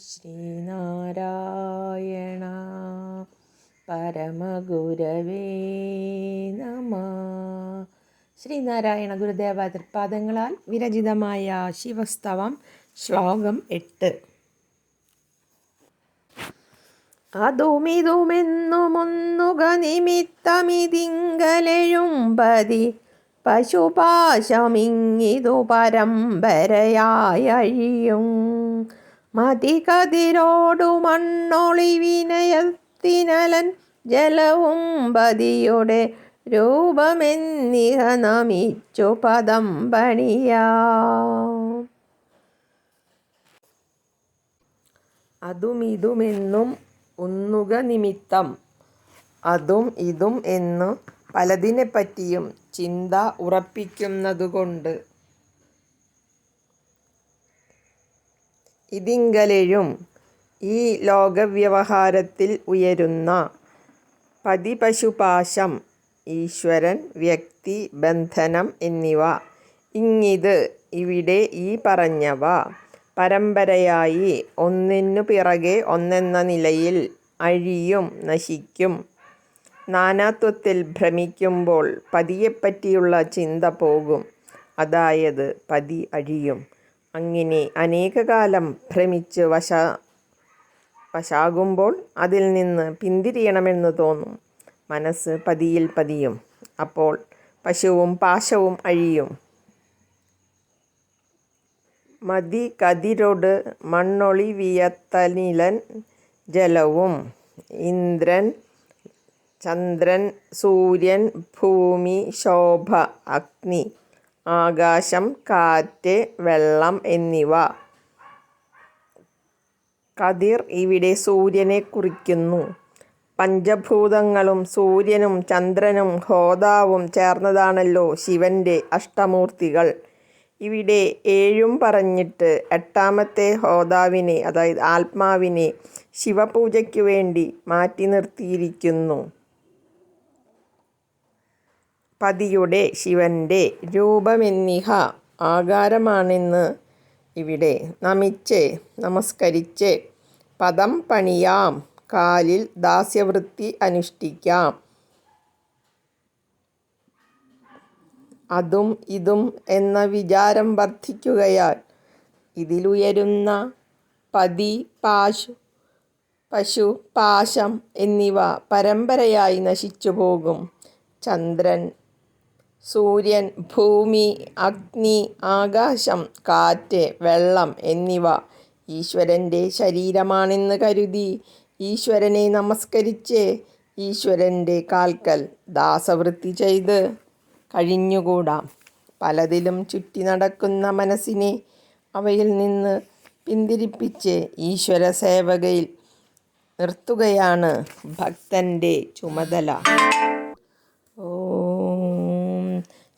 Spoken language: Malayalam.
ശ്രീനാരായണ. പരമഗുരവേ നമ. ശ്രീനാരായണ ഗുരുദേവ തൃപ്പാദങ്ങളാൽ വിരചിതമായ ശിവസ്തവം ശ്ലോകം എട്ട്. അതുമിതുമെന്നുമൊന്നുക നിമിത്തമിതിങ്കലെഴുമ്പതി പശുപാശമിങ്ങിതു പരമ്പരയായഴിയും. മതികതിരോടു മണ്ണൊളി വിനയത്തിനലൻ ജലവും പതിയുടെ രൂപമെന്നിഹ നമിച്ചു പദം പണിയാം അതുമിതുമെന്നും ഒന്നുക നിമിത്തം അതും ഇതും എന്നു പലതിനെപ്പറ്റിയും ചിന്ത ഉറപ്പിക്കുന്നതുകൊണ്ട് ഇതിങ്കലെഴും ഈ ലോകവ്യവഹാരത്തിൽ ഉയരുന്ന പതിപശുപാശം ഈശ്വരൻ വ്യക്തി ബന്ധനം എന്നിവ ഇങ്ങിത് ഇവിടെ ഈ പറഞ്ഞവ പരമ്പരയായി ഒന്നിനു പിറകെ ഒന്നെന്ന നിലയിൽ അഴിയും നശിക്കും. നാനാത്വത്തിൽ ഭ്രമിക്കുമ്പോൾ പതിയെപ്പറ്റിയുള്ള ചിന്ത പോകും. അതായത് പതി അഴിയും. അങ്ങനെ അനേകകാലം ഭ്രമിച്ച് വശ വശാകുമ്പോൾ അതിൽ നിന്ന് പിന്തിരിയണമെന്ന് തോന്നും. മനസ്സ് പതിയിൽ പതിയും. അപ്പോൾ പശുവും പാശവും അഴിയും. മതി കതിരൊട് മണ്ണൊളി വിയത്തനിലൻ ജലവും. ഇന്ദ്രൻ ചന്ദ്രൻ സൂര്യൻ ഭൂമി ശോഭ അഗ്നി. ആകാശം കാറ്റ് വെള്ളം എന്നിവ. കതിർ ഇവിടെ സൂര്യനെ കുറിക്കുന്നു. പഞ്ചഭൂതങ്ങളും സൂര്യനും ചന്ദ്രനും ഹോതാവും ചേർന്നതാണല്ലോ ശിവന്റെ അഷ്ടമൂർത്തികൾ. ഇവിടെ ഏഴും പറഞ്ഞിട്ട് എട്ടാമത്തെ ഹോതാവിനെ അതായത് ആത്മാവിനെ ശിവപൂജയ്ക്ക് വേണ്ടി മാറ്റി നിർത്തിയിരിക്കുന്നു. പതിയുടെ ശിവന്റെ രൂപമെന്നിഹ ആകാരമാണെന്ന് ഇവിടെ നമിച്ച് നമസ്കരിച്ച്. പദം പണിയാം കാലിൽ ദാസ്യവൃത്തി അനുഷ്ഠിക്കാം. അതും ഇതും എന്ന വിചാരം വർദ്ധിക്കുകയാൽ ഇതിലുയരുന്ന പതി പാശു പശു പാശം എന്നിവ പരമ്പരയായി നശിച്ചു പോകും ചന്ദ്രൻ സൂര്യൻ ഭൂമി അഗ്നി ആകാശം കാറ്റ് വെള്ളം എന്നിവ ഈശ്വരന്റെ ശരീരമാണെന്ന് കരുതി ഈശ്വരനെ നമസ്കരിച്ച് ഈശ്വരന്റെ കാൽക്കൽ ദാസവൃത്തി ചെയ്ത് കഴിഞ്ഞുകൂടാം. പലതിലും ചുറ്റി നടക്കുന്ന മനസ്സിനെ അവയിൽ നിന്ന് പിന്തിരിപ്പിച്ച് ഈശ്വര സേവകയിൽ നിർത്തുകയാണ് ഭക്തന്റെ ചുമതല.